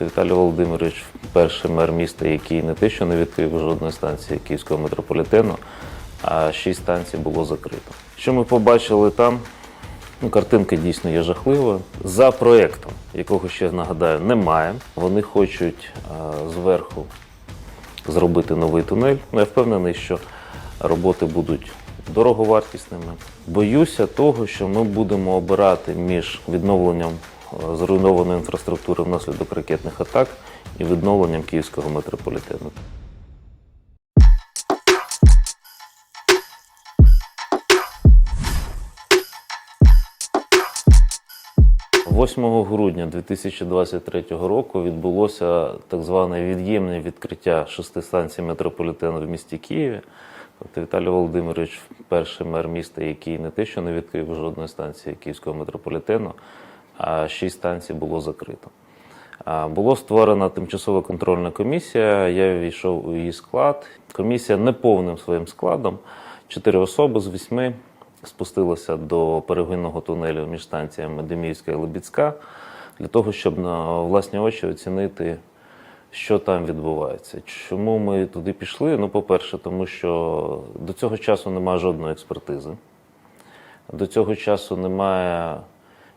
Віталій Володимирович перший мер міста, який не те, що не відкрив жодної станції київського метрополітену, а шість станцій було закрито. Що ми побачили там? Ну, картинка дійсно є жахливою. За проєктом, якого ще нагадаю, немає. Вони хочуть е, зверху зробити новий тунель. Ну, я впевнений, що роботи будуть дороговартісними. Боюся того, що ми будемо обирати між відновленням зруйнованої інфраструктури внаслідок ракетних атак і відновленням київського метрополітену. 8 грудня 2023 року відбулося так зване від'ємне відкриття шести станцій метрополітену в місті Києві. Тобто Віталій Володимирович перший мер міста, який не те, що не відкрив жодної станції київського метрополітену, а шість станцій було закрито. Було створена тимчасова контрольна комісія. Я війшов у її склад. Комісія неповним своїм складом, чотири особи з восьми спустилася до перегинного тунелю між станціями Деміївська і Лебідська для того, щоб на власні очі оцінити, що там відбувається. Чому ми туди пішли? Ну, по-перше, тому що до цього часу немає жодної експертизи. До цього часу немає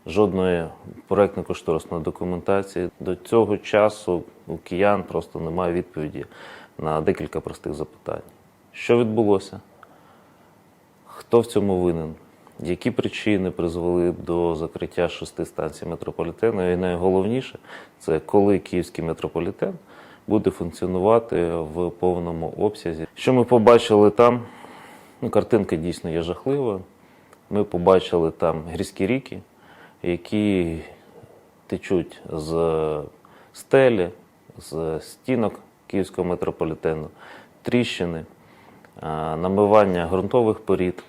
жодної проєктно-кошторисної документації. До цього часу у киян просто немає відповіді на декілька простих запитань. Що відбулося? Хто в цьому винен? Які причини призвели до закриття шести станцій метрополітену? І найголовніше це коли київський метрополітен буде функціонувати в повному обсязі. Що ми побачили там? Ну, картинка дійсно є жахливою. Ми побачили там гірські ріки, які течуть з стелі, з стінок київського метрополітену, тріщини, намивання ґрунтових порід.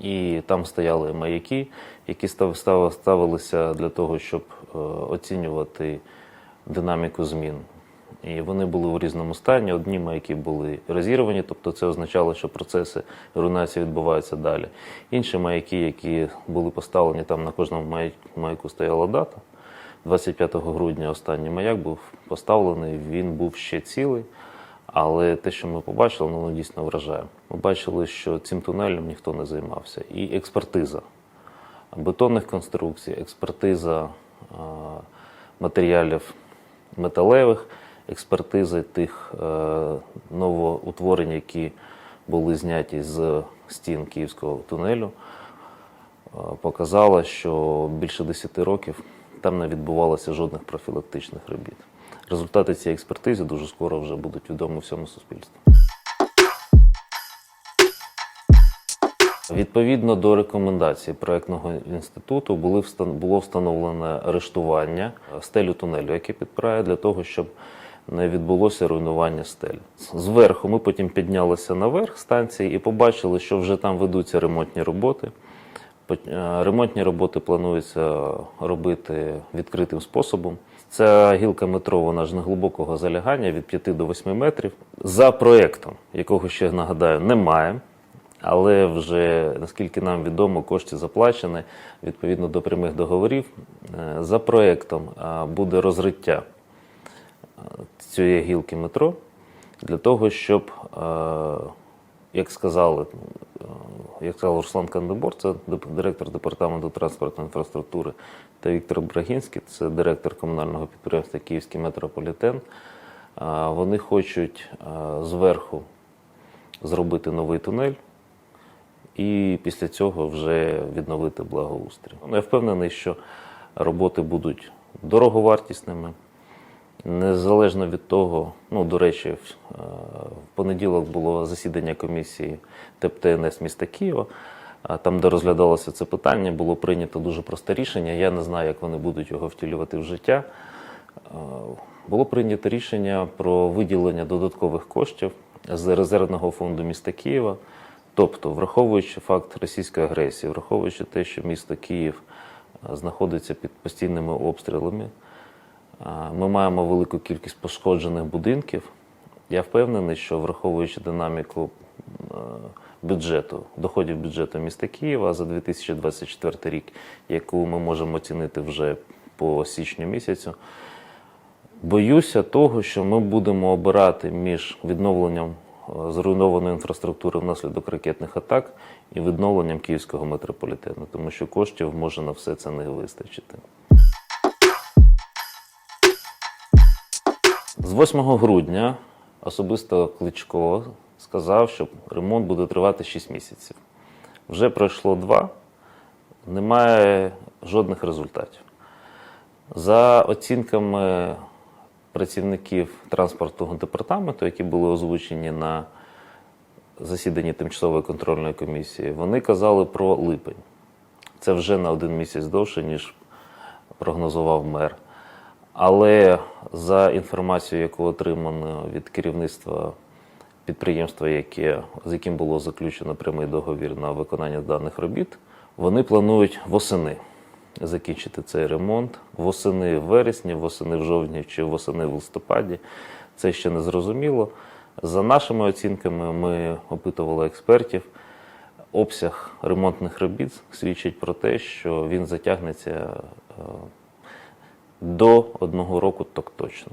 І там стояли маяки, які став- став- ставилися для того, щоб е, оцінювати динаміку змін. І вони були у різному стані. Одні маяки були розірвані, тобто це означало, що процеси руйнації відбуваються далі. Інші маяки, які були поставлені, там на кожному маяку стояла дата. 25 грудня останній маяк був поставлений, він був ще цілий. Але те, що ми побачили, ну, воно дійсно вражає. Ми бачили, що цим тунелем ніхто не займався. І експертиза бетонних конструкцій, експертиза матеріалів металевих, експертиза тих е, новоутворень, які були зняті з стін київського тунелю, е, показала, що більше 10 років там не відбувалося жодних профілактичних робіт. Результати цієї експертизи дуже скоро вже будуть відомі всьому суспільству. Відповідно до рекомендацій проектного інституту було встановлене арештування стелю тунелю, який підпирає, для того, щоб не відбулося руйнування стель. Зверху ми потім піднялися наверх станції і побачили, що вже там ведуться ремонтні роботи. Е, Ремонтні роботи планується робити відкритим способом. Ця гілка метро, вона ж неглибокого залягання від 5 до 8 метрів. За проєктом, якого ще нагадаю, немає. Але вже наскільки нам відомо, кошти заплачені відповідно до прямих договорів. Е, За проєктом е, буде розриття цієї гілки метро для того, щоб, е, як сказали, е, як сказав Руслан Кандебор, це директор департаменту транспортної інфраструктури, та Віктор Брагінський, це директор комунального підприємства Київський метрополітен. е, Вони хочуть зверху зробити новий тунель і після цього вже відновити благоустрій. Ну, Я впевнений, що роботи будуть дороговартісними. Незалежно від того, ну до речі, в, е, понеділок було засідання комісії ТЕПТНС міста Києва. Там, де розглядалося це питання, було прийнято дуже просте рішення. Я не знаю, як вони будуть його втілювати в життя. Е, Було прийнято рішення про виділення додаткових коштів з резервного фонду міста Києва. Тобто, враховуючи факт російської агресії, враховуючи те, що місто Київ е, знаходиться під постійними обстрілами, Ми маємо велику кількість пошкоджених будинків. Я впевнений, що враховуючи динаміку е, бюджету, доходів бюджету міста Києва за 2024 рік, яку ми можемо оцінити вже по січню місяцю, Боюся того, що ми будемо обирати між відновленням е, зруйнованої інфраструктури внаслідок ракетних атак і відновленням київського метрополітену, тому що коштів може на все це не вистачити. З 8 грудня особисто Кличко сказав, що ремонт буде тривати 6 місяців. Вже пройшло два, немає жодних результатів. За оцінками працівників транспортного департаменту, які були озвучені на засіданні тимчасової контрольної комісії, вони казали про липень. Це вже на один місяць довше, ніж прогнозував мер. Але за інформацією, яку отримано від керівництва підприємства, яке, з яким було заключено прямий договір на виконання даних робіт, вони планують восени закінчити цей ремонт. Восени в вересні, восени в жовтні чи восени в листопаді. Це ще не зрозуміло. За нашими оцінками, ми опитували експертів. Обсяг ремонтних робіт свідчить про те, що він затягнеться е, до одного року, так точно.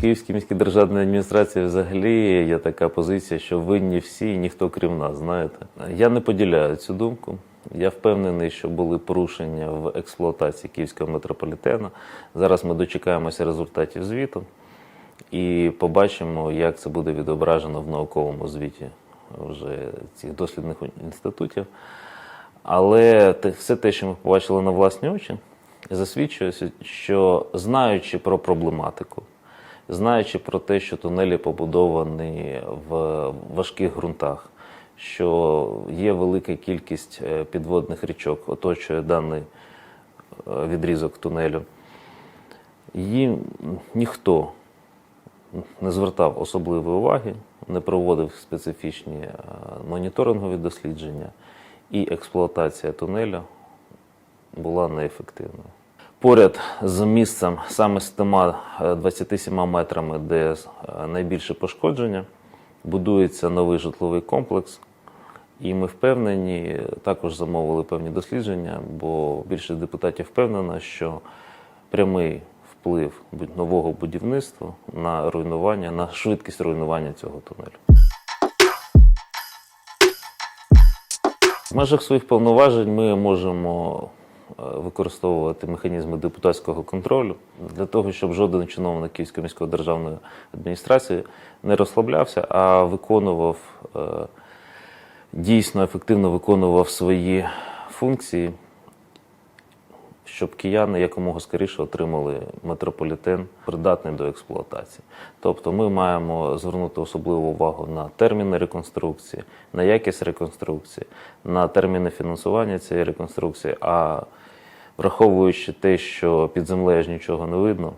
Київській міській державній адміністрації взагалі є така позиція, що винні всі, і ніхто крім нас. Знаєте, я не поділяю цю думку. Я впевнений, що були порушення в експлуатації київського метрополітену. Зараз ми дочекаємося результатів звіту і побачимо, як це буде відображено в науковому звіті вже цих дослідних інститутів. Але все те, що ми побачили на власні очі, засвідчує, що знаючи про проблематику, знаючи про те, що тунелі побудовані в важких ґрунтах, що є велика кількість е, підводних річок, оточує даний е, відрізок тунелю, їм ніхто не звертав особливої уваги, не проводив специфічні е, моніторингові дослідження, і експлуатація тунелю була неефективною. Поряд з місцем саме з тима е, 27 метрами, де е, найбільше пошкодження, будується новий житловий комплекс. І ми впевнені, також замовили певні дослідження, бо більшість депутатів впевнена, що прямий вплив нового будівництва на руйнування, на швидкість руйнування цього тунелю. В межах своїх повноважень ми можемо е, використовувати механізми депутатського контролю для того, щоб жоден чиновник Київської міської державної адміністрації не розслаблявся, а виконував е, дійсно ефективно виконував свої функції, щоб кияни якомога скоріше отримали метрополітен придатний до експлуатації. Тобто ми маємо звернути особливу увагу на терміни реконструкції, на якість реконструкції, на терміни фінансування цієї реконструкції. А враховуючи те, що під землею ж нічого не видно,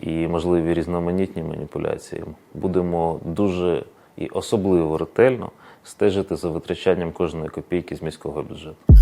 і можливі різноманітні маніпуляції, будемо дуже і особливо ретельно стежити за витрачанням кожної копійки з міського бюджету.